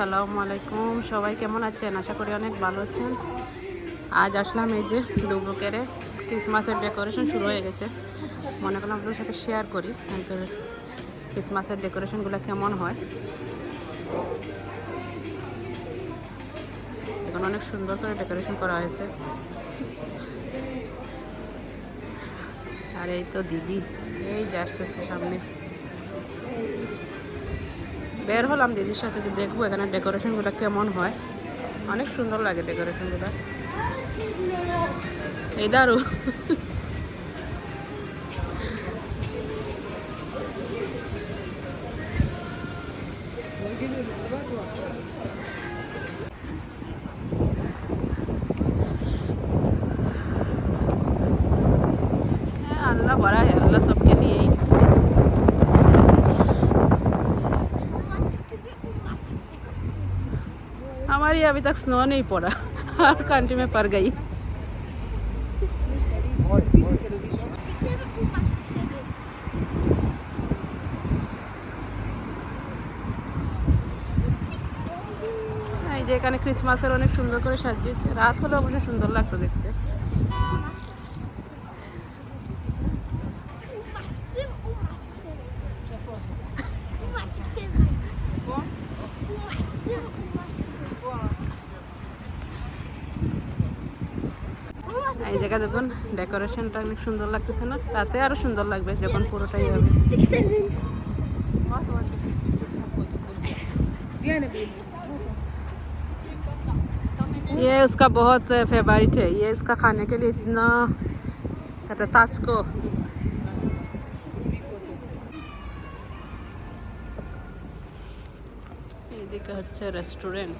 আসসালামু আলাইকুম। সবাই কেমন আছেন? আশা করি অনেক ভালো আছেন। আজ আসলাম এই যে দুবুকেরে ক্রিসমাসের ডেকোরেশন শুরু হয়ে গেছে। মনে করলাম আপনাদের সাথে শেয়ার করি ক্রিসমাসের ডেকোরেশনগুলো কেমন হয়। এখন অনেক সুন্দর করে ডেকোরেশন করা হয়েছে। আর এই তো দিদি, এই যে আসতেছে সামনে। বের হলাম দিদির সাথে যে দেখব এখানে ডেকোরেশনগুলো কেমন হয় অনেক সুন্দর লাগে ডেকোরেশনগুলো এই দারু Thank you. अभी तक स्नो नहीं पड़ा हर कंट्री में पड़ गई এই যে এখানে ক্রিসমাসের অনেক সুন্দর করে সাজিয়েছে রাত হলে অবশ্য সুন্দর লাগতো দেখতে দেখুন ডেকোরেশনটা অনেক সুন্দর লাগতেছে না রাতে আরো সুন্দর লাগবে যখন পুরোটাই হবে ये उसका बहुत फेवरेट है ये इसका खाने के लिए इतना कहते हैं तास्को এদিকে হচ্ছে রেস্টুরেন্ট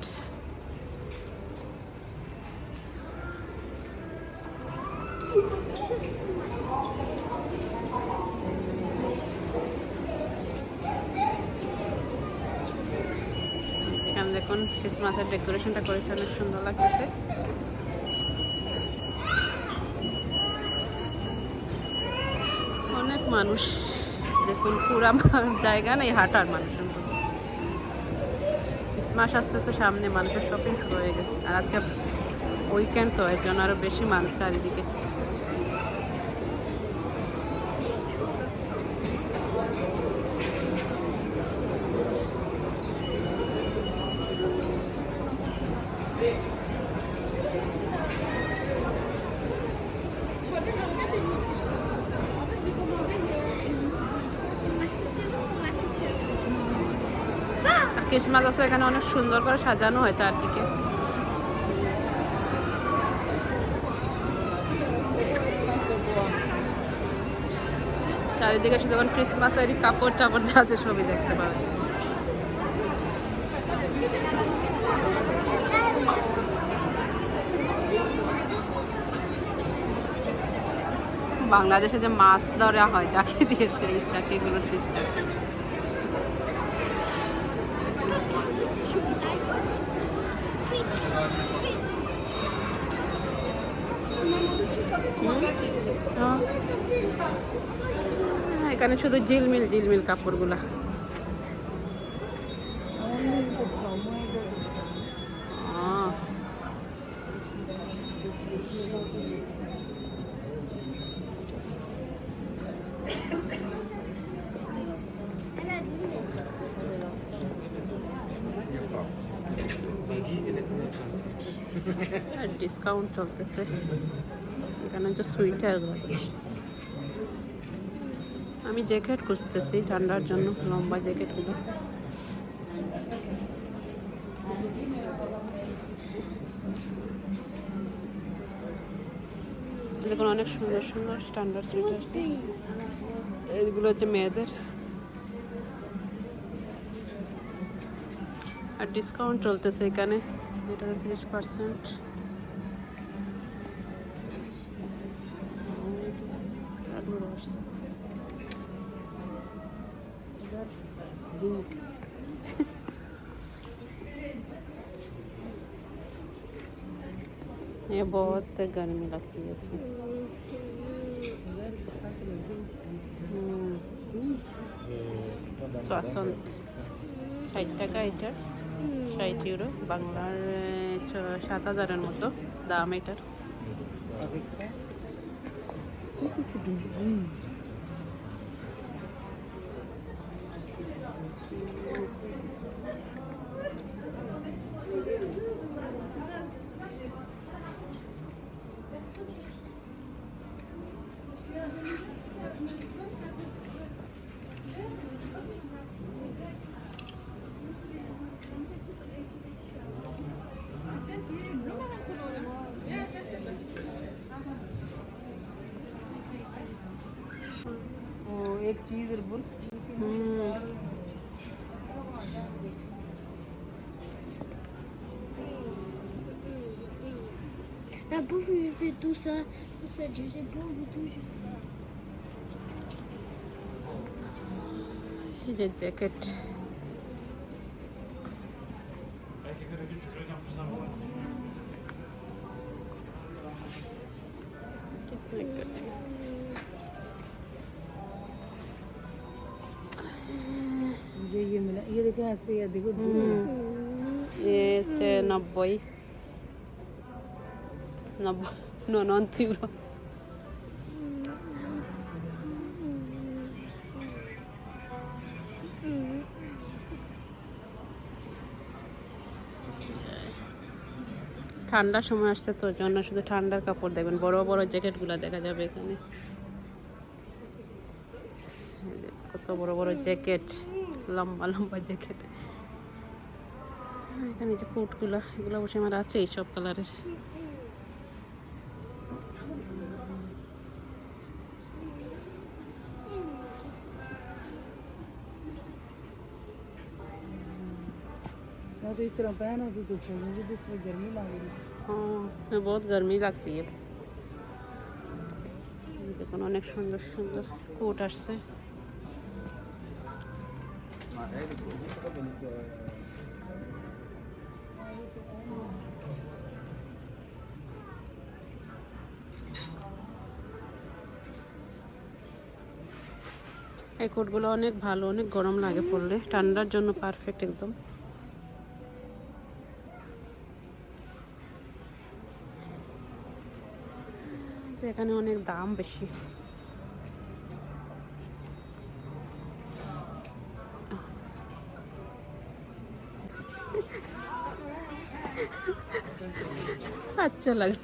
দেখুন ক্রিসমাসের ডেকোরেশনটা করেছে, অনেক সুন্দর লাগতেছে। অনেক মানুষ, দেখুন, পুরা জায়গা নেই, হাঁটার মানুষের ক্রিসমাস আসতেছে, সামনে মানুষের শপিং শুরু হয়ে গেছে। আর আজকে উইকেন্ড তো, এর জন্য আরও বেশি মানুষ চারিদিকে। ক্রিসমাস আছে, এখানে অনেক সুন্দর করে সাজানো হয় চারদিকে। চারিদিকে শুধু এখন ক্রিসমাসেরই কাপড় চাপড় যা আছে সবই দেখতে পাবে। বাংলাদেশে যে মাছ ধরা হয়, যাকে দিয়ে সেই তাকে এগুলো সিস্টেম। এখানে শুধু ঝিলমিল ঝিলমিল কাপড়গুলা। ডিসকাউন্ট চলতেছে। এখানে হচ্ছে সুইটার আমি জ্যাকেট খুঁজতেছি ঠান্ডার জন্য, লম্বা জ্যাকেটগুলো দেখুন, অনেক সুন্দর সুন্দর স্ট্যান্ডার্ড সুইটার এইগুলো হচ্ছে মেয়েদের। আর ডিসকাউন্ট চলতেছে এখানে, এটা তিরিশ পার্সেন্ট बहुत गर्मी लगती है इसमें हम्म, सोसंत ষাট টাকা এটা ষাট ইউরো বাংলার এ, ছ- সাত হাজারের মতো দাম এটার एक चीज बिल्कुल Ya bu vidéo ça, tout ça, je sais pas du tout, je sais. Bir de ceket. Erkeklere küçük renk. দেখে আসি নব্বই। ঠান্ডার সময় আসছে তোর জন্য শুধু ঠান্ডার কাপড় দেখবেন। বড় বড় জ্যাকেটগুলো দেখা যাবে এখানে। কত বড় বড় জ্যাকেট। লম্বা লম্বা জ্যাকেট এখানে যে কোটগুলো এগুলো অবশ্যই আমার আছে এই সব কালারের मैं तो इस तरह पहना तो तो चल मुझे तो इसमें गर्मी लग रही हाँ इसमें बहुत गर्मी लगती है দেখুন অনেক সুন্দর সুন্দর কোট আসছে এই কোটগুলো অনেক ভালো, অনেক গরম লাগে পড়লে ঠান্ডার জন্য পারফেক্ট একদম। এখানে অনেক দাম বেশি। अच्छा लग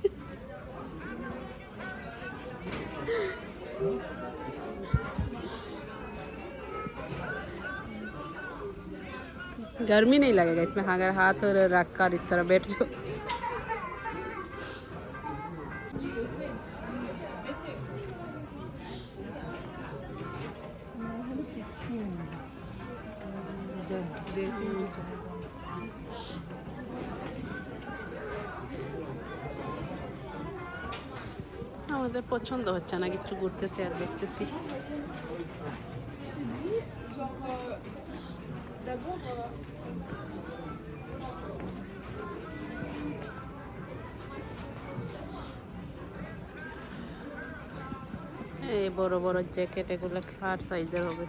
गर्मी नहीं लगेगा इसमें, अगर हाथ और रख कर इस तरह बैठ जाओ। আমাদের পছন্দ হচ্ছে না কিছু ঘুরতেছি আর দেখতেছি। এই বড় বড় জ্যাকেট এগুলো কার সাইজের হবে।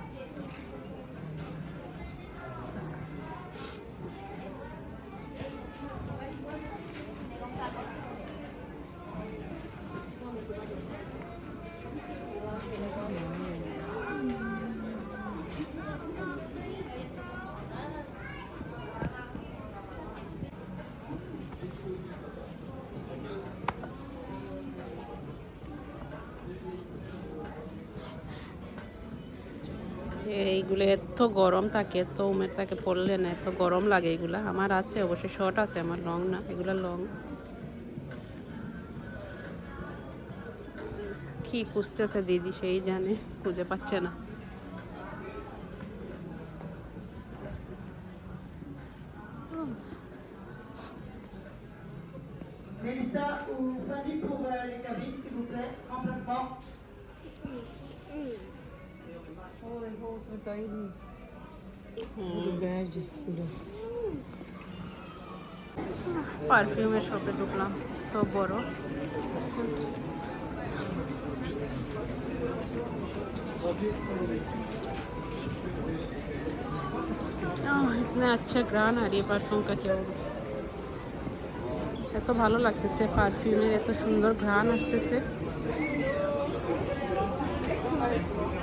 এইগুলো এত গরম থাকে এত উমের থাকে পড়লে না এত গরম লাগে এগুলা আমার আছে অবশ্যই শর্ট আছে আমার লং না এগুলো লং কি খুঁজতেছে দিদি সেই জানে খুঁজে পাচ্ছে না Mélissa ou Fanny pour euh, les cabines, s'il vous plaît. Remplacement. পারফিউমের শপে ঢুকলাম তো বড় ओह, इतना अच्छा ग्रान आ रही है परफ्यूम का क्या বলবো। এত ভালো লাগতেছে পারফিউমের এত সুন্দর ঘ্রাণ আসতেছে হ্যাঁ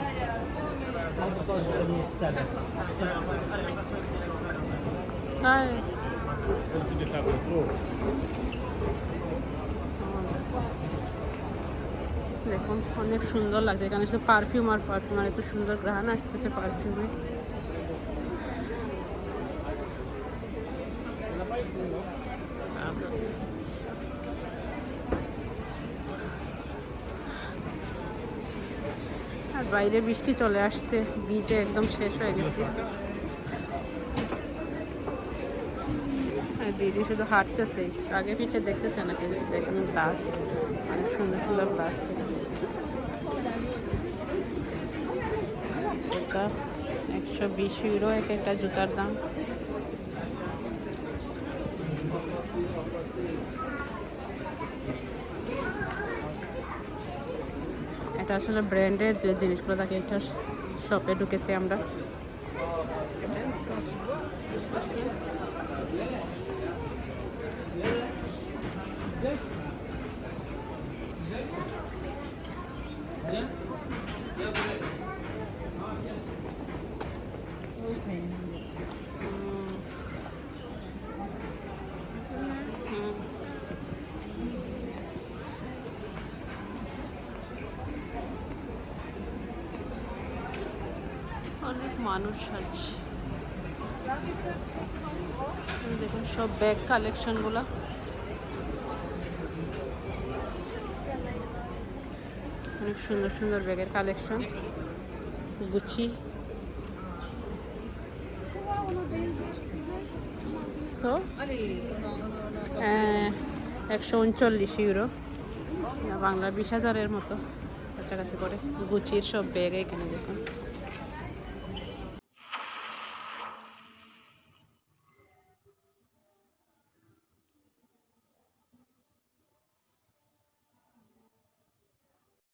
দেখুন, অনেক সুন্দর লাগছে এখানে। শুধু পারফিউম আর পারফিউম আর এত সুন্দর গ্রাহান আসতেছে পারফিউমে আর বাইরে বৃষ্টি চলে আসছে বিচে একদম শেষ হয়ে গেছে। দিদি শুধু হাঁটতেছে, আগে পিছিয়ে দেখতেছে নাকি? দেখুন গ্লাস অনেক সুন্দর সুন্দর গ্লাস একশো বিশ ইউরো এক একটা জুতার দাম। আসলে ব্র্যান্ডের যে জিনিসগুলো থাকে এটা শপে ঢুকেছি আমরা। অনেক মানুষ আছে দেখুন, সব ব্যাগ কালেকশনগুলো অনেক সুন্দর সুন্দর ব্যাগের কালেকশন গুচি একশো উনচল্লিশ ইউরো বাংলা বিশ হাজারের মতো। কাছাকাছি করে গুচির সব ব্যাগ এখানে দেখুন।